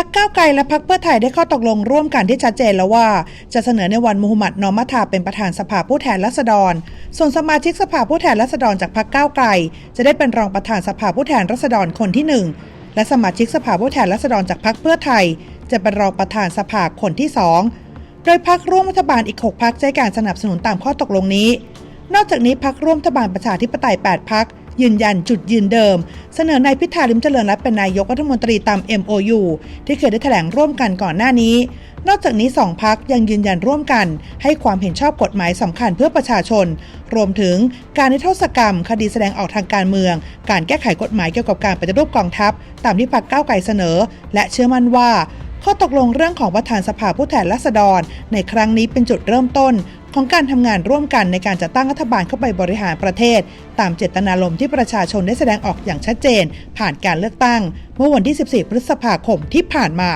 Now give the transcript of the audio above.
พักก้าวไกลและพักเพื่อไทยได้ข้อตกลงร่วมกันที่ชัดเจนแล้วว่า จะเสนอในวันมูฮัมหมัดนอมัทาเป็นประธานสภาผู้แทนราษฎร ส่วนสมาชิกสภาผู้แทนราษฎรจากพักก้าวไกล จะได้เป็นรองประธานสภาผู้แทนราษฎรคนที่หนึ่งและสมาชิกสภาผู้แทนราษฎรจากพักเพื่อไทย จะเป็นรองประธานสภาคนที่สองโดยพักร่วมรัฐบาลอีก 6พักจะให้การสนับสนุนตามข้อตกลงนี้ นอกจากนี้พักร่วมรัฐบาลประชาธิปไตย 8พัก ยืนยันจุดยืนเดิม เสนอนายพิธาลิมเจริญรัตน์เป็นนายกรัฐมนตรีตาม MOU ที่เคยได้แถลงร่วมกันก่อนหน้านี้ นอกจากนี้สองพักยังยืนยันร่วมกัน ให้ความเห็นชอบกฎหมายสำคัญเพื่อประชาชน รวมถึงการนิรโทษกรรม คดีแสดงออกทางการเมือง การแก้ไขกฎหมายเกี่ยวกับการปฏิรูปกองทัพ ตามที่พรรคก้าวไกลเสนอ และเชื่อมั่นว่าข้อตกลงเรื่องของประธานสภาผู้แทนราษฎร ในครั้งนี้เป็นจุดเริ่มต้น ของการทำงานร่วมกันในการจัดตั้งรัฐบาลเข้าไปบริหารประเทศ ตามเจตนารมณ์ที่ประชาชนได้แสดงออกอย่างชัดเจน ผ่านการเลือกตั้ง เมื่อวันที่ 14 พฤษภาคมที่ผ่านมา